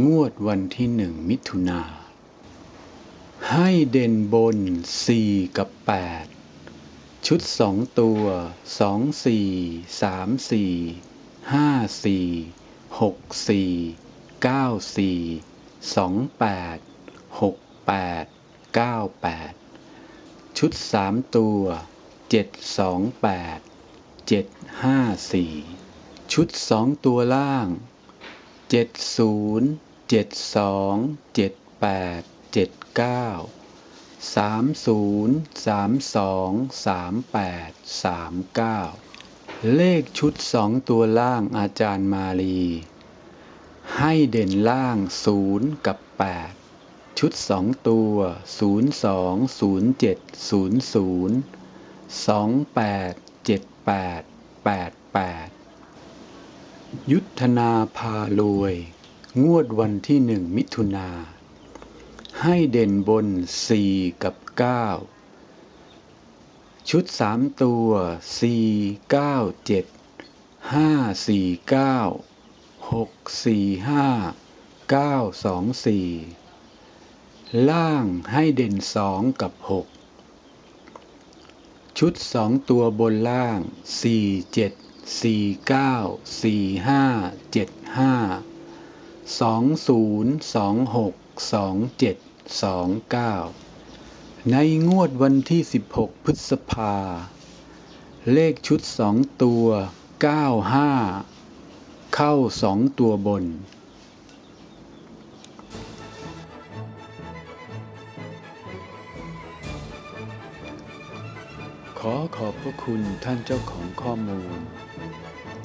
งวดวันที่หนึ่งมิถุนา ให้เด่นบน4กับ8ชุด2ตัว2 4 3 4 5 4 6 4 9 4 2 8 6 8 9 8ชุด3ตัว7 2 8 7 5 4ชุด2ตัวล่างเจ็ดศูนย์ เจ็ดสองเจ็ดแปดเจ็ดเก้าสามศูนย์สามสองสามแปดสามเก้าเลขชุดสองตัวล่างอาจารย์มาลี ให้เด่นล่างศูนย์กับแปดชุดสองตัวศูนย์สองศูนย์เจ็ดศูนย์ศูนย์สองแปดเจ็ดแปดแปดแปดยุทธนาพารวย งวดวันที่หนึ่งมิถุนา ให้เด่นบนสี่กับเก้าชุดสามตัวสี่เก้าเจ็ดห้าสี่เก้าหกสี่ห้าเก้าสองสี่ล่างให้เด่นสองกับหกชุดสองตัวบนล่างสี่เจ็ดสี่เก้าสี่ห้าเจ็ดห้า สองศูนย์สองหกสองเจ็ดสองเก้าในงวดวันที่สิบหกพฤษภา เลขชุดสองตัวเก้าห้าเข้าสองตัวบน ขอขอบพระคุณท่านเจ้าของข้อมูล